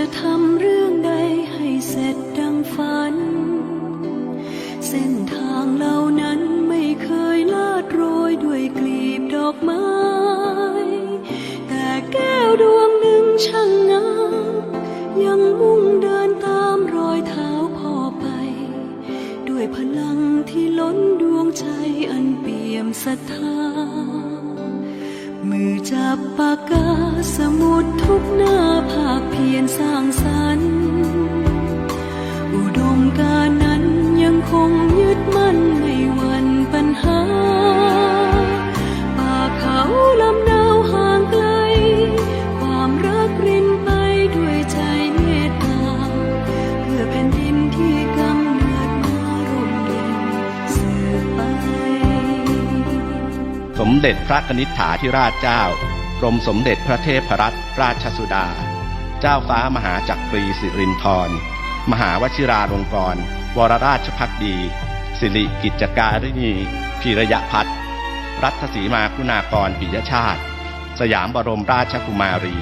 จะทำเรื่องใดให้เสร็จดังฝัน เส้นทางเหล่านั้นไม่เคยลาดโรยด้วยกลีบดอกไม้ แต่แก้วดวงหนึ่งช่างงามยังมุ่งเดินตามรอยเท้าพ่อไป ด้วยพลังที่ล้นดวงใจอันเปี่ยมศรัทธา มือจับปากกาสมุดทุกน ยนสร้างสรรค์ อุดมการนั้นยังคงยึดมั่นไม่วันปัญหา ป่าเขาลำเนาห่างไกล ความรักรินไปด้วยใจเมตตา เพื่อแผ่นดินที่กำเนิดมาร่มเย็นสืบไป สมเด็จพระนิษฐาธิราชเจ้ากรมสมเด็จพระเทพรัตนราชสุดา เจ้าฟ้ามหาจักรีสิรินธรมหาวชิราลงกรณวรราชพักดี สิริกิจการิณีพีระยะพัฒน์รัฐสีมาคุณากรปิยชาติ สยามบรมราชกุมารี